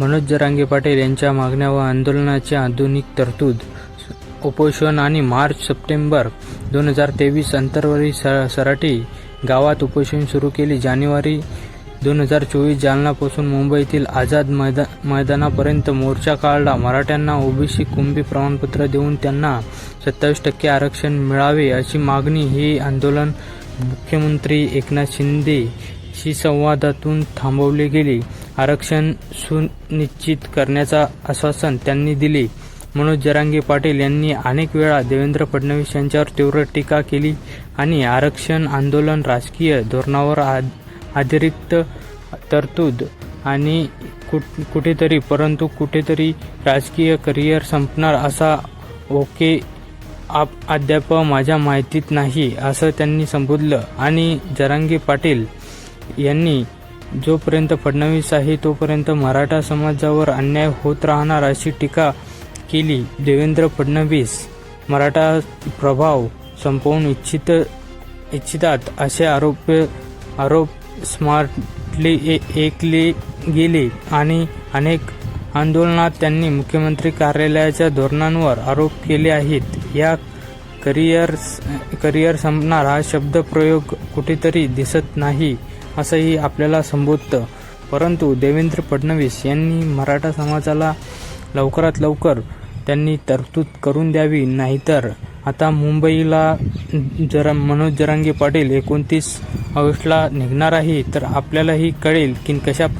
मनोज जरांगे पाटील यांच्या मागण्या व आंदोलनाची आधुनिक तरतूद. उपोषण आणि मार्च सप्टेंबर दोन हजार तेवीस अंतरवरी स- सराटी गावात उपोषण सुरू केले. जानेवारी दोन हजार चोवीस जालनापासून मुंबईतील आझाद मैदा मैदानापर्यंत मोर्चा काढला. मराठ्यांना ओबीसी कुंभी प्रमाणपत्र देऊन त्यांना सत्तावीस टक्के आरक्षण मिळावे अशी मागणी ही आंदोलन मुख्यमंत्री एकनाथ शिंदे शी संवादातून थांबवली गेली. आरक्षण सुनिश्चित करण्याचा आश्वासन त्यांनी दिले. मनोज जरांगे पाटील यांनी अनेक वेळा देवेंद्र फडणवीस यांच्यावर तीव्र टीका केली आणि आरक्षण आंदोलन राजकीय धोरणावर अतिरिक्त तरतूद आणि कुठेतरी परंतु कुठेतरी राजकीय करिअर संपणार असा ओके आप अद्याप माझ्या माहितीत नाही असं त्यांनी संबोधलं. आणि जरांगे पाटील यांनी जोपर्यंत फडणवीस आहे तोपर्यंत मराठा समाजावर अन्याय होत राहणार अशी टीका केली देवेंद्र फडणवीस. मराठा प्रभाव संपवून इच्छित इच्छितात असे आरोप आरोप स्मार्टली ए- ऐकले गेले आणि अनेक आंदोलनात त्यांनी मुख्यमंत्री कार्यालयाच्या धोरणांवर आरोप केले आहेत. या करिअर करिअर संपणार हा शब्दप्रयोग कुठेतरी दिसत नाही. असंही आपल्याला संबोधतं. परंतु देवेंद्र फडणवीस यांनी मराठा समाजाला लवकरात लवकर त्यांनी तरतूद करून द्यावी. नाहीतर आता मुंबईला जरा मनोज जरांगे पाटील एकोणतीस ऑगस्टला निघणार आहे तर आपल्यालाही कळेल की कशा प्रकारे